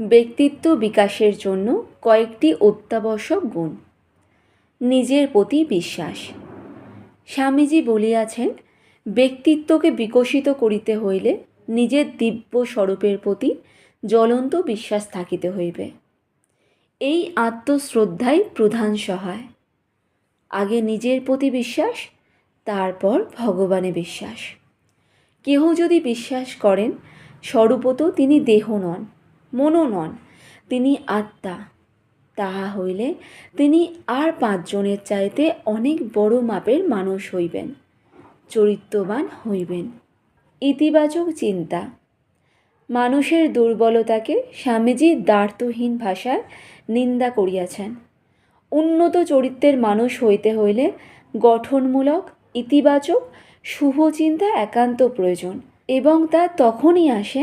ব্যক্তিত্ব বিকাশের জন্য কয়েকটি অত্যাবশ্যক গুণ। নিজের প্রতি বিশ্বাস। স্বামীজি বলিয়াছেন, ব্যক্তিত্বকে বিকশিত করিতে হইলে নিজের দিব্য স্বরূপের প্রতি জ্বলন্ত বিশ্বাস থাকিতে হইবে। এই আত্মশ্রদ্ধাই প্রধান সহায়। আগে নিজের প্রতি বিশ্বাস, তারপর ভগবানে বিশ্বাস। কেহ যদি বিশ্বাস করেন, স্বরূপত তিনি দেহ নন। মনও নন। তিনি আত্মা। তাহা হইলে তিনি আর পাঁচজনের চাইতে অনেক বড় মাপের মানুষ হইবেন, চরিত্রবান হইবেন। ইতিবাচক চিন্তা। মানুষের দুর্বলতাকে স্বামীজি দ্বার্থহীন ভাষায় নিন্দা করিয়াছেন। উন্নত চরিত্রের মানুষ হইতে হইলে গঠনমূলক, ইতিবাচক শুভ চিন্তা একান্ত প্রয়োজন এবং তা তখনই আসে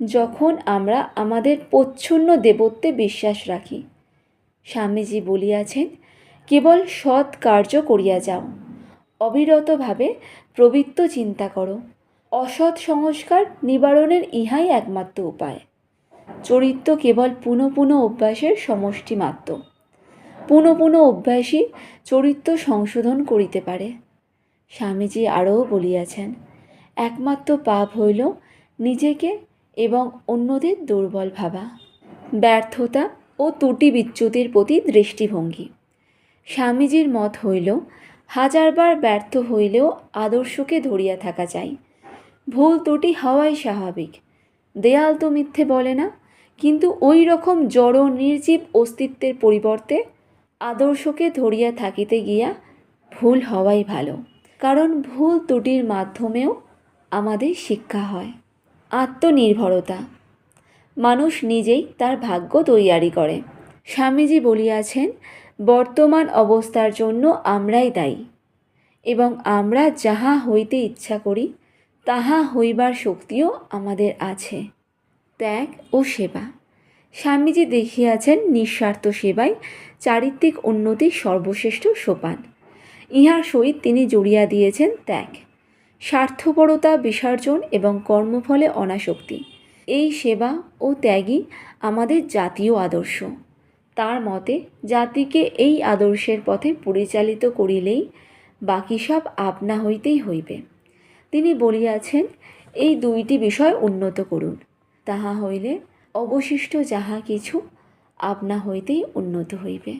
যখন আমরা আমাদের প্রচ্ছন্ন দেবত্বে বিশ্বাস রাখি। স্বামীজি বলিয়াছেন, কেবল সৎ কার্য করিয়া যাও। অবিরতভাবে প্রবৃত্ত চিন্তা করো। অসৎ সংস্কার নিবারণের ইহাই একমাত্র উপায়। চরিত্র কেবল পুনঃ পুনঃ অভ্যাসের সমষ্টি মাত্র। পুনঃ পুনঃ অভ্যাসই চরিত্র সংশোধন করিতে পারে। স্বামীজি আরও বলিয়াছেন, একমাত্র পাপ হইল নিজেকে এবং অন্যদের দুর্বল ভাবা, ব্যর্থতা ও ত্রুটি বিচ্যুতির প্রতি দৃষ্টিভঙ্গি। স্বামীজির মত হইল, হাজারবার ব্যর্থ হইলেও আদর্শকে ধরিয়া থাকা চাই। ভুল ত্রুটি হওয়াই স্বাভাবিক। দেয়াল তো মিথ্যে বলে না, কিন্তু ওই রকম জড় নির্জীব অস্তিত্বের পরিবর্তে আদর্শকে ধরিয়া থাকিতে গিয়া ভুল হওয়াই ভালো। কারণ ভুল ত্রুটির মাধ্যমেও আমাদের শিক্ষা হয়। আত্মনির্ভরতা। মানুষ নিজেই তার ভাগ্য তৈয়ারি করে। স্বামীজি বলিয়াছেন, বর্তমান অবস্থার জন্য আমরাই দায়ী। এবং আমরা যাহা হইতে ইচ্ছা করি, তাহা হইবার শক্তিও আমাদের আছে। ত্যাগ ও সেবা। স্বামীজি দেখিয়াছেন, নিঃস্বার্থ সেবায় চারিত্রিক উন্নতির সর্বশ্রেষ্ঠ সোপান। ইহার সহিত তিনি জড়িয়া দিয়েছেন ত্যাগ। স্বার্থপরতা, বিসর্জন এবং কর্মফলে অনাসক্তি। এই সেবা ও ত্যাগই আমাদের জাতীয় আদর্শ। তার মতে, জাতিকে এই আদর্শের পথে পরিচালিত করিলেই বাকি সব আপনা হইতেই হইবে। তিনি বলিয়াছেন, এই দুইটি বিষয় উন্নত করুন। তাহা হইলে অবশিষ্ট যাহা কিছু আপনা হইতেই উন্নত হইবে।